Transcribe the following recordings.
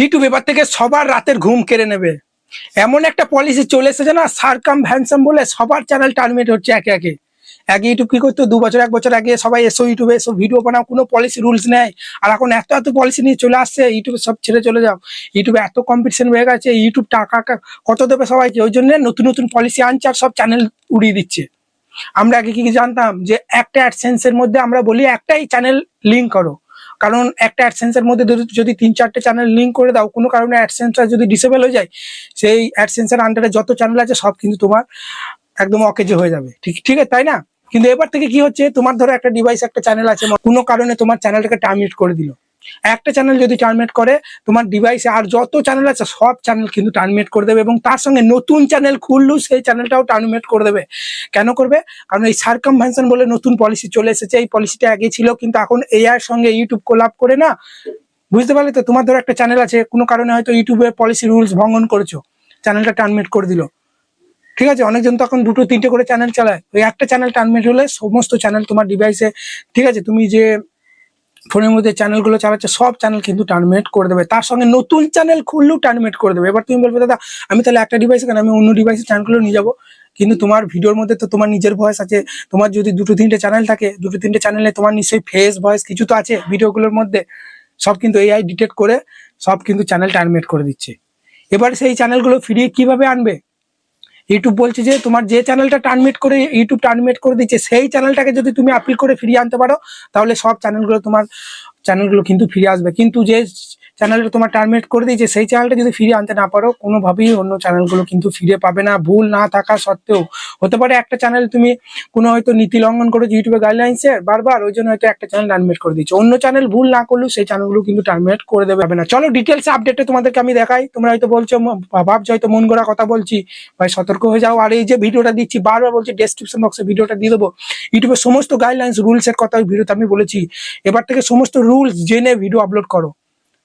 YouTube এবার থেকে সবার রাতের ঘুম কেড়ে নেবে। এমন একটা পলিসি চলে এসেছে না সারকাম ভ্যানসাম বলে সবার চ্যানেল টার্মিনেট হচ্ছে একে একে। আগে ইউটিউব কি করতো? দু বছর, এক বছর আগে সবাই এসো ইউটিউবে এসো ভিডিও বানাও, কোনো পলিসি রুলস নেই। আর এখন এত এত পলিসি নিয়ে চলে আসছে ইউটিউবে সব ছেড়ে চলে যাও। ইউটিউবে এত কম্পিটিশন হয়ে গেছে ইউটিউব টাকা কত দেবে সবাইকে? ওই জন্য নতুন নতুন পলিসি আনছে আর সব চ্যানেল উড়িয়ে দিচ্ছে। আমরা আগে কি কি জানতাম? যে একটা অ্যাডসেন্সের মধ্যে আমরা বলি একটাই চ্যানেল লিঙ্ক করো। কারণ একটা অ্যাডসেন্সের মধ্যে যদি- তিন চারটে চ্যানেল লিঙ্ক করে দাও, কোনো কারণে অ্যাডসেন্সটা যদি ডিসেবল হয়ে যায়, সেই অ্যাডসেন্সের আন্ডারে যত চ্যানেল আছে, সব কিন্তু তোমার একদম অকেজে হয়ে যাবে। ঠিক ঠিক আছে, তাই না? কিন্তু এবার থেকে কি হচ্ছে, তোমার ধরো একটা ডিভাইস একটা চ্যানেল আছে, কোনো কারণে তোমার চ্যানেলটাকে টার্মিনেট করে দিল। একটা চ্যানেল যদি টার্মিনেট করে, তোমার ডিভাইসে আর যত চ্যানেল আছে, সব চ্যানেল কিন্তু টার্মিনেট করে দেবে এবং তার সঙ্গে নতুন চ্যানেল খুললেও সেই চ্যানেলটাও টার্মিনেট করে দেবে। কেন করবে? কারণ এই সার্কামভেনশন বলে নতুন পলিসি চলে এসেছে, এই পলিসিটা আগে ছিল, কিন্তু এখন এআই সঙ্গে ইউটিউব কোলাপ করে না। বুঝতে পারলে তো? তোমার ধরো একটা চ্যানেল আছে, কোনো কারণে হয়তো ইউটিউবের পলিসি রুলস ভঙ্গন করেছ চ্যানেলটা টার্মিনেট করে দিল। ঠিক আছে? অনেকজন তখন দুটো, তিনটে করে চ্যানেল চালায়। ওই একটা চ্যানেল টার্মিনেট হলে সমস্ত চ্যানেল তোমার ডিভাইসে ঠিক আছে? তুমি যে ফোনের মধ্যে চ্যানেলগুলো চালাচ্ছে, সব চ্যানেল কিন্তু টার্মিনেট করে দেবে। তার সঙ্গে নতুন চ্যানেল খুললেও টার্মিনেট করে দেবে। এবার তুমি বলবে, দাদা, আমি তাহলে একটা ডিভাইস কেন? আমি অন্য ডিভাইসে চ্যানেলগুলো নিয়ে যাব। কিন্তু তোমার ভিডিওর মধ্যে তো তোমার নিজের ভয়েস আছে। তোমার যদি দুটো, তিনটে চ্যানেল থাকে, দুটো, তিনটে চ্যানেলে তোমার নিশ্চয়ই ফেস ভয়েস কিছু তো আছে ভিডিওগুলোর মধ্যে। সব কিন্তু এআই ডিটেক্ট করে, সব কিন্তু চ্যানেল টার্মিনেট করে দিচ্ছে। এবার সেই চ্যানেলগুলো ফিরিয়ে কীভাবে আনবে? ইউটিউব বলছে যে তোমার যে চ্যানেলটা টার্মিনেট করে ইউটিউব টার্মিনেট করে দিচ্ছে, সেই চ্যানেলটাকে যদি তুমি আপিল করে ফিরিয়ে আনতে পারো, তাহলে সব চ্যানেলগুলো তোমার চ্যানেলগুলো কিন্তু ফিরে আসবে। কিন্তু যে চ্যানেলটা তোমার টার্মিনেট করে দিয়েছে, সেই চ্যানেলটা যদি ফিরে আনতে না পারো, কোনোভাবেই অন্য চ্যানেলগুলো কিন্তু ফিরে পাবে না। ভুল না থাকা সত্ত্বেও। হতে পারে একটা চ্যানেল তুমি কোনো হয়তো নীতি লঙ্ঘন করেছ ইউটিউবে গাইডলাইন্সে বারবার ওই জন্য হয়তো একটা চ্যানেল টার্মিনেট করে দিচ্ছে অন্য চ্যানেল ভুল না করলেও সেই চ্যানেলগুলো কিন্তু টার্মিনেট করে দেবে না। চলো ডিটেলস আপডেটে তোমাদেরকে আমি দেখাই। তোমরা হয়তো বলছো ভাবছ হয়তো মন গড়া কথা বলছি। ভাই, সতর্ক হয়ে যাও। আর এই যে ভিডিওটা দিচ্ছি, বারবার বলছি ডেসক্রিপশন বক্সে ভিডিওটা দিয়ে দেবো। ইউটিউবের সমস্ত গাইডলাইন্স রুলস এর কথা ভিডিওতে আমি বলেছি। এবার থেকে সমস্ত রুলস জেনে ভিডিও আপলোড করো।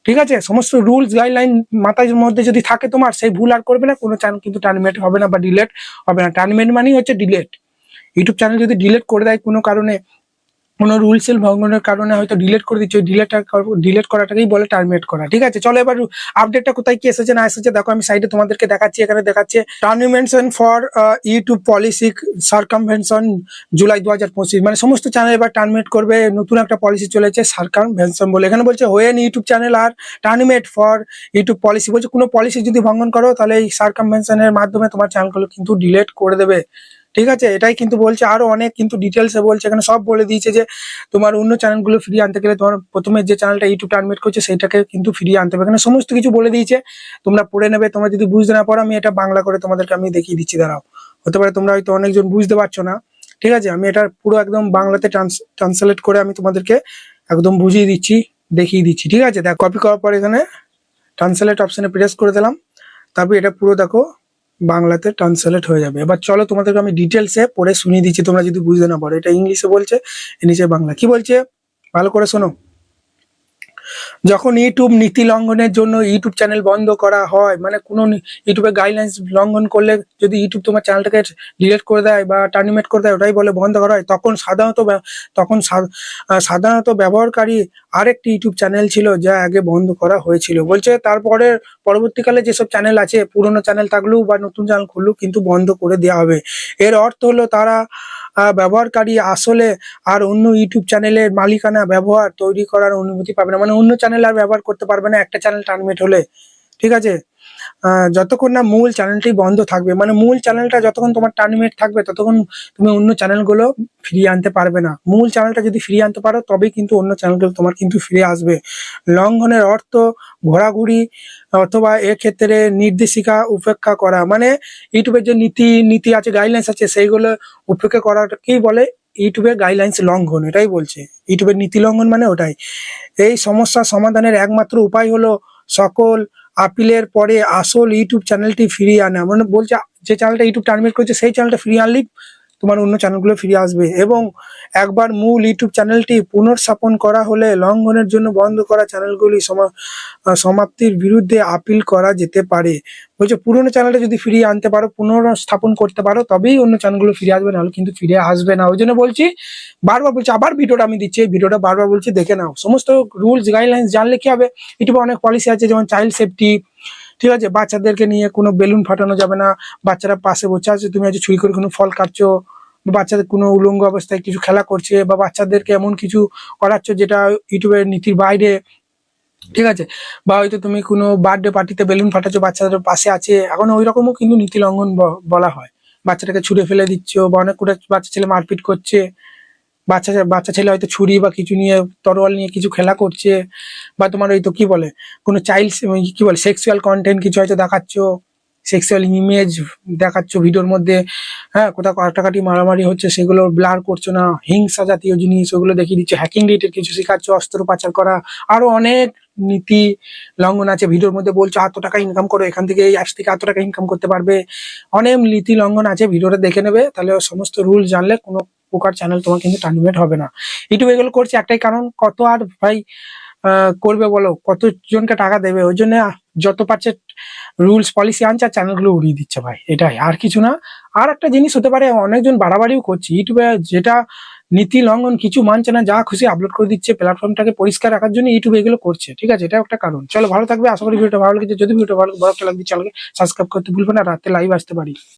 ঠিক আছে? সমস্ত রুলস গাইডলাইন মাথায় মধ্যে যদি থাকে তোমার, সেই ভুল আর করবে না, কোনো চ্যানেল কিন্তু টার্নমেন্ট হবে না বা ডিলেট হবে না। টার্নমেন্ট মানেই হচ্ছে ডিলেট ইউটিউব চ্যানেল যদি ডিলেট করে দেয় কোনো কারণে কোনো রুলস এর ভঙ্গনের কারণে হয়তো ডিলেট করে দিচ্ছে ডিলেট ডিলেট করাটাকেই বলে টার্মিনেট করা। ঠিক আছে, চলো এবার আপডেটটা কোথায় কি এসেছে না এসেছে দেখো, আমি সাইডে তোমাদেরকে দেখাচ্ছি, এখানে দেখাচ্ছে termination for YouTube policy circumvention July দু হাজার পঁচিশ। মানে সমস্ত চ্যানেল এবার টার্মিনেট করবে, নতুন একটা পলিসি চলেছে সার্কামভেনশন বলে। এখানে বলছে when YouTube channel are terminate for YouTube policy বলছে, কোনো পলিসি যদি ভঙ্গন করো, তাহলে এই সার্কামভেনশনের মাধ্যমে তোমার চ্যানেলগুলো কিন্তু ডিলেট করে দেবে। ঠিক আছে? এটাই কিন্তু বলছে। আরও অনেক কিন্তু ডিটেলসে বলছে। এখানে সব বলে দিয়েছে যে, তোমার অন্য চ্যানেলগুলো ফিরিয়ে আনতে গেলে তোমার প্রথমে যে চ্যানেলটা ইউটিউব টার্মিনেট করছে, সেটাকে কিন্তু ফিরিয়ে আনতে হবে। এখানে সমস্ত কিছু বলে দিয়েছে। তোমরা পড়ে নেবে। তোমরা যদি বুঝতে না পারো, আমি এটা বাংলা করে তোমাদেরকে আমি দেখিয়ে দিচ্ছি। দাঁড়াও। হতে পারে তোমরা হয়তো অনেকজন বুঝতে পারছ না। ঠিক আছে? আমি এটা পুরো একদম বাংলাতে ট্রান্সলেট করে আমি তোমাদেরকে একদম বুঝিয়ে দিচ্ছি, দেখিয়ে দিচ্ছি। ঠিক আছে? দেখ কপি করার পর এখানে ট্রান্সলেট অপশানে প্রেস করে দিলাম। তারপর এটা পুরো দেখো। বাংলাতে ট্রান্সলেট হয়ে যাবে। এবার চলো তোমাদেরকে আমি ডিটেলসে পড়ে শুনিয়ে দিচ্ছি, তোমরা যদি বুঝতে না পারো। এটা ইংলিশে বলছে নিচে বাংলা। কি বলছে? ভালো করে শোনো। যখন ইউটিউব নীতি লঙ্ঘনের জন্য ইউটিউব চ্যানেল বন্ধ করা হয় মানে কোনো ইউটিউবের গাইডলাইন্স লঙ্ঘন করলে যদি ইউটিউব তোমার চ্যানেলটাকে ডিলিট করে দেয় বা টার্মিনেট করে দেয়, ওটাই বলে বন্ধ করা হয়। তখন সাধারণত তখন সাধারণত ব্যবহারকারী আরেকটি ইউটিউব চ্যানেল ছিল যা আগে বন্ধ করা হয়েছিল। বলছে তারপরে পরবর্তীকালে যেসব চ্যানেল আছে, পুরোনো চ্যানেল থাকলেও বা নতুন চ্যানেল খুললেও কিন্তু বন্ধ করে দেওয়া হবে। এর অর্থ হলো তারা ব্যবহারকারী আসলে আর অন্য ইউটিউব চ্যানেলের মালিকানা ব্যবহার তৈরি করার অনুমতি পাবে না। মানে অন্য চ্যানেল আর ব্যবহার করতে পারবে না, একটা চ্যানেল টার্মিনেট হলে। ঠিক আছে? যতক্ষণ না মূল চ্যানেলটি বন্ধ থাকবে মানে মূল চ্যানেলটা যতক্ষণ তোমার টার্মিনেট থাকবে, ততক্ষণ তুমি অন্য চ্যানেলগুলো ফিরিয়ে আনতে পারবে না। মূল চ্যানেলটা যদি ফিরিয়ে আনতে পারো, তবেই কিন্তু অন্য চ্যানেলগুলো তোমার কিন্তু ফিরে আসবে। লঙ্ঘনের অর্থ ঘোরাঘুরি অথবা এক্ষেত্রে নির্দেশিকা উপেক্ষা করা মানে ইউটিউবের যে নীতি নীতি আছে গাইডলাইন্স আছে, সেইগুলো উপেক্ষা করাটাকেই বলে ইউটিউবের গাইডলাইন্স লঙ্ঘন, এটাই বলছে। ইউটিউবের নীতি লঙ্ঘন মানে ওটাই। এই সমস্যা সমাধানের একমাত্র উপায় হলো সকল আপিলের পরে আসল ইউটিউব চ্যানেলটি ফিরিয়ে আনা। মানে বলছে, যে চ্যানেলটা ইউটিউব টার্মিনেট করেছে, সেই চ্যানেলটা ফিরিয়ে আনলেই তোমার অন্য চ্যানেলগুলো ফিরে আসবে। এবং একবার মূল ইউটিউব চ্যানেলটি পুনর্স্থাপন করা হলে লঙ্ঘনের জন্য বন্ধ করা চ্যানেলগুলি সমা- সমাপ্তির বিরুদ্ধে আপিল করা যেতে পারে। বলছে, পুরোনো চ্যানেলটা যদি ফিরিয়ে আনতে পারো, পুনর্স্থাপন করতে পারো, তবেই অন্য চ্যানেলগুলো ফিরে আসবে, নাহলে কিন্তু ফিরে আসবে না। ওই জন্য বলছি, বারবার বলছি, আবার ভিডিওটা আমি দিচ্ছি, এই ভিডিওটা বারবার বলছি, দেখে নাও। সমস্ত রুলস গাইডলাইন্স জানলে কি হবে? ইউটিউবে অনেক পলিসি আছে, যেমন চাইল্ড সেফটি ঠিক আছে? বাচ্চাদেরকে নিয়ে কোনো বেলুন ফাটানো যাবে না। বাচ্চারা পাশে বসে আছে। তুমি হচ্ছে ছুরি করে কোনো ফল কাটছো বাচ্চাদের কোনো উলঙ্গ অবস্থায় কিছু খেলা করছে বা বাচ্চাদেরকে এমন কিছু করাচ্ছ যেটা ইউটিউবের নীতির বাইরে, ঠিক আছে? বা হয়তো তুমি কোনো বার্থডে পার্টিতে বেলুন ফাটাচ্ছ, বাচ্চাদের পাশে আছে। এখন ওই রকমও কিন্তু নীতি লঙ্ঘন বলা হয়। বাচ্চাটাকে ছুঁড়ে ফেলে দিচ্ছ বা অনেক বাচ্চা ছেলে মারপিট করছে। বাচ্চা বাচ্চা ছেলে হয়তো ছুরি বা কিছু নিয়ে, তরোয়াল নিয়ে কিছু খেলা করছে, বা তোমার ওই তো কি বলে, কোনো চাইল্ড কি বলে সেক্সুয়াল কন্টেন্ট কিছু হয়তো দেখাচ্ছ সেক্সুয়াল ইমেজ দেখাচ্ছ ভিডিওর মধ্যে হ্যাঁ কোথাও কাটাকাটি মারামারি হচ্ছে, সেগুলো ব্লার করছ না, হিংসা জাতীয় জিনিস, ওগুলো দেখিয়ে দিচ্ছে হ্যাকিং রেটের কিছু শেখাচ্ছ অস্ত্র পাচার করা, আরও অনেক নীতি লঙ্ঘন আছে, ভিডিওর মধ্যে বলছো এত টাকা ইনকাম করো, এখান থেকে এই অ্যাপস থেকে এত টাকা ইনকাম করতে পারবে। অনেক নীতি লঙ্ঘন আছে, ভিডিওটা দেখে নেবে, তাহলে সমস্ত রুল জানলে কোনো প্রকার চ্যানেল তোমার কিন্তু টার্মিনেট হবে না। ইউটিউব এগুলো করছে, একটাই কারণ, কত আর ভাই করবে বলো, কতজনকে টাকা দেবে? ওই জন্য যত পারছে রুলস পলিসি আনছে, আর চ্যানেলগুলো উড়িয়ে দিচ্ছে ভাই, এটাই। আর কিছু না, আর একটা জিনিস হতে পারে, অনেকজন বাড়াবাড়িও করছে। ইউটিউবে যেটা নীতি লঙ্ঘন কিছু মানছে না, যা খুশি আপলোড করে দিচ্ছে প্ল্যাটফর্মটাকে পরিষ্কার রাখার জন্য ইউটিউব এগুলো করছে, ঠিক আছে? এটাও একটা কারণ। চলো, ভালো থাকবে, আশা করি ভিডিওটা ভালো লাগছে। যদি ভিডিওটা ভালো বড় একটা লাগবে চ্যানেলকে সাবস্ক্রাইব করতে ভুলবে না, রাতে লাইভ আসতে পারি।